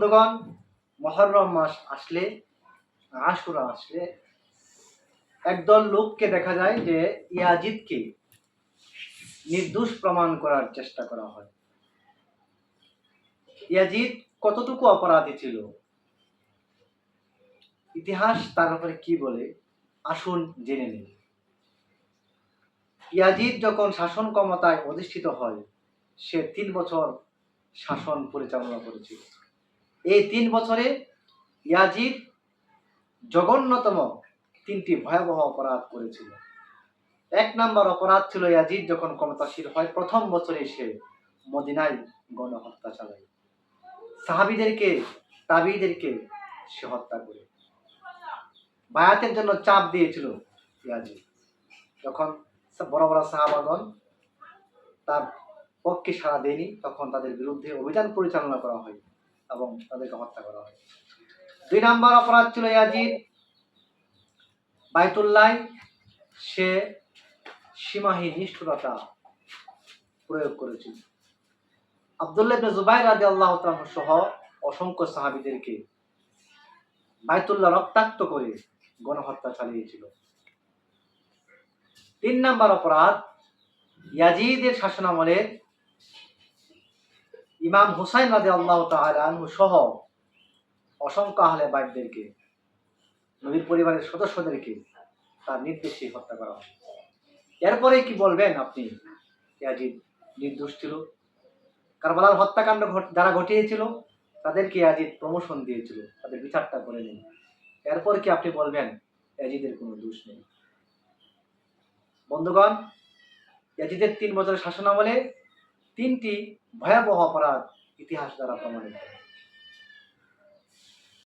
বন্ধুগণ, মহরম মাস আসলে, আশুরা আসলে, একদল লোককে দেখা যায় যে ইয়াজিদকে নির্দোষ প্রমাণ করার চেষ্টা করা হয়। ইয়াজিদ কতটুকু অপরাধী ছিল? ইতিহাস তার ব্যাপারে কি বলে? আসুন জেনে নিন ইয়াজিদ যখন শাসন ক্ষমতায় অধিষ্ঠিত হয়, সে তিন বছর শাসন পরিচালনা করেছিল। এই তিন বছরে ইয়াজিদ জঘন্যতম তিনটি ভয়াবহ অপরাধ করেছিল। এক নম্বর অপরাধ ছিল ইয়াজিদ যখন ক্ষমতাশীল হয়, প্রথম বছরে সে মদিনায় গণহত্যা চালায়। সাহাবিদেরকে, তাবিদেরকে সে হত্যা করে। বায়াতের জন্য চাপ দিয়েছিল ইয়াজিদ। যখন বড় বড় সাহাবাগণ তার পক্ষে সাড়া দেয়নি, তখন তাদের বিরুদ্ধে অভিযান পরিচালনা করা হয়। এবং তাদেরকে হত্যা করা হয়। দুই নম্বর অপরাধ ছিল ইয়াজিদ বাইতুল্লাহ, সে সীমাহীন নিষ্ঠুরতা প্রয়োগ করেছিল। আবদুল্লাহ জুবাইর রাজি আল্লাহ সহ অসংখ্য সাহাবিদেরকে বাইতুল্লাহ রক্তাক্ত করে গণহত্যা চালিয়েছিল। তিন নাম্বার অপরাধ, ইয়াজিদের শাসনামলে ইমাম হুসাইন রাজি আল্লাহ তালু সহ অসংখ্য আহলে বাইকদেরকে নবীর পরিবারের সদস্যদেরকে তার নির্দেশে হত্যা করা হয়। এরপরে কি বলবেন আপনি? ইয়াজিদ নির্দোষ ছিল। কারবালার হত্যাকাণ্ড যারা ঘটিয়েছিল। তাদেরকে ইয়াজিদ প্রমোশন দিয়েছিল। তাদের বিচারটা করে নিন। এরপর কি আপনি বলবেন? ইয়াজিদের কোনো দোষ নেই। বন্ধুগণ, ইয়াজিদের তিন বছরের শাসনামলে তিনটি ভয়াবহ অপরাধ ইতিহাস দ্বারা প্রমাণিত